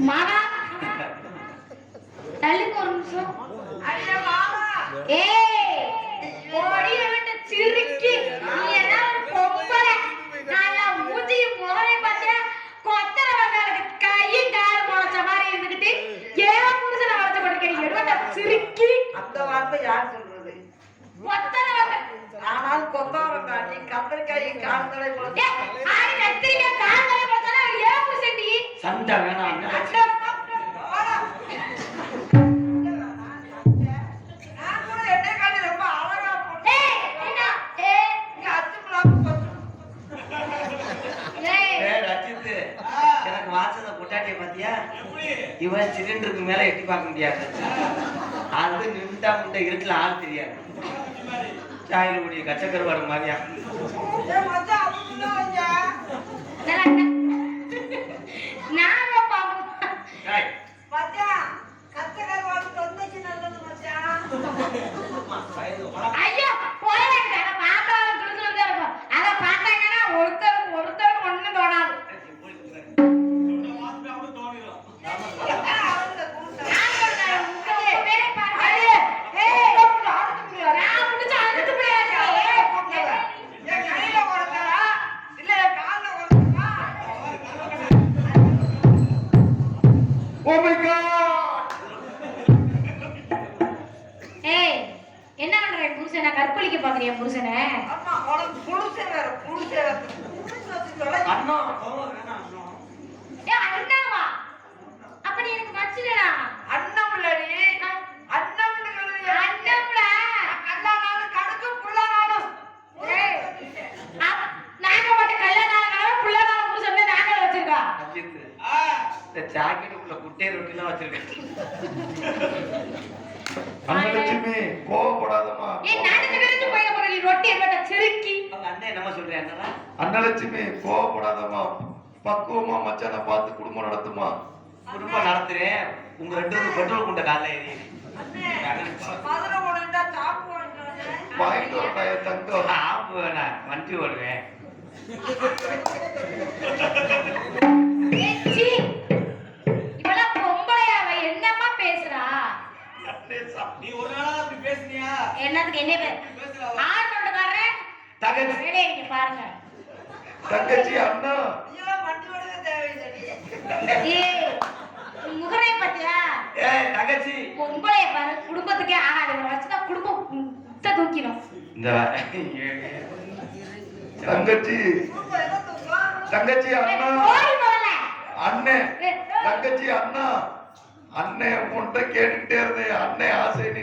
மாமா. தள்ளுங்க ஒரு நிமிஷம். அடியே மாமா. ஏய் ஓடிய விட்டு சிரிக்கி. நீ என்ன ஒரு பொம்பளை? நல்லா மூஞ்சியும் முகரையும் பார்த்தா கொத்தர வந்தாளுக்கு கையும் காலும் முளைச்ச மாதிரி இருந்துகிட்டு ஏன் புருஷனை வளர்ச்ச படிக்கிறீங்க எடுவட்ட சிரிக்கி. அந்த வார்த்தை யார் சொல்றது? கொத்தர வந்த ஆனாலும் கொத்தவரங்கா நீ கத்திரிக்காய் கால் தலை ஏன் புருஷன்டி சண்டை வேணாம். எனக்கு வாசத பொட்டாட்டிய பாத்தியா? இவன் சிலிண்டருக்கு மேல எட்டி பார்க்க முடியாது. அது நிமிட்டா முட்டை இருட்டுல ஆள் தெரியாது. சாயலுடைய கச்சக்கருவாடு மாதிரியா ஏய் மச்சான், அதுக்குள்ள வைங்க. நல்லா என்ன? நாங்க பாப்போம் ஏய், மச்சான், கத்திரிக்காய் வாங்கி தொண்டைக்கு நல்லது மச்சான். ஐயோ போயிடாங்க பார்த்தாலும் துடுதுடுதா இருக்கும். அதை பார்த்தாங்கன்னா ஒருத்தர் ஒருத்தர் ஒண்ணும் தோணாது. என்ன அவனுக்கு கூட்டம்? என் புருஷனை கற்பழிக்க பாக்குறியா புருஷனை ஆமா, உனக்கு புருஷன் வேற, புருஷன் வேற. அண்ணா அண்ணா. அண்ணாவா அப்ப நீ எனக்கு மச்சிடா அண்ணன் பிள்ளைடி. அண்ணன் பிள்ளைகள் அண்ணம்ல அண்ணானாலும் கடுக்கு, புள்ளனாலும். நாங்க மட்டும் கல்யாணம் புள்ள ஆன புருஷன் நாங்க வச்சிருக்கோம் ஜாக்கெட்டுக்குள்ள குட்டை ரொட்டிலாம் வச்சிருக்கேன் என்னமா சொல்றேன் அன்னலட்சுமி கோவப்படாதம்மா. பக்குவமா மச்சான பார்த்து குடும்பம் நடத்துமா குடும்பம் நடத்துறேன். உங்க ரெண்டு பேரும் பெட்ரோல் குண்ட காலைல ஏறி. வாங்கிட்டு வரட்டா என் தங்கம். ஆப்பு வேணாம் வண்டி ஓடுவேன் அவ என்னம்மா பேசுறா? நீ ஒரு பாருங்க. தங்கச்சி அண்ணா. உன் முகரைய பாத்தியா பாரு குடும்பத்துக்கே ஆகாது. இவளை வச்சுதான் குடும்பம் தூக்கிடும். தங்கச்சி? தங்கச்சி அண்ணா. அண்ணன் ஏய், தங்கச்சி அண்ணா. அண்ணன் உன்கிட்ட கேட்டுக்கிட்டே இருந்தேன். அண்ணன் ஆசை நீ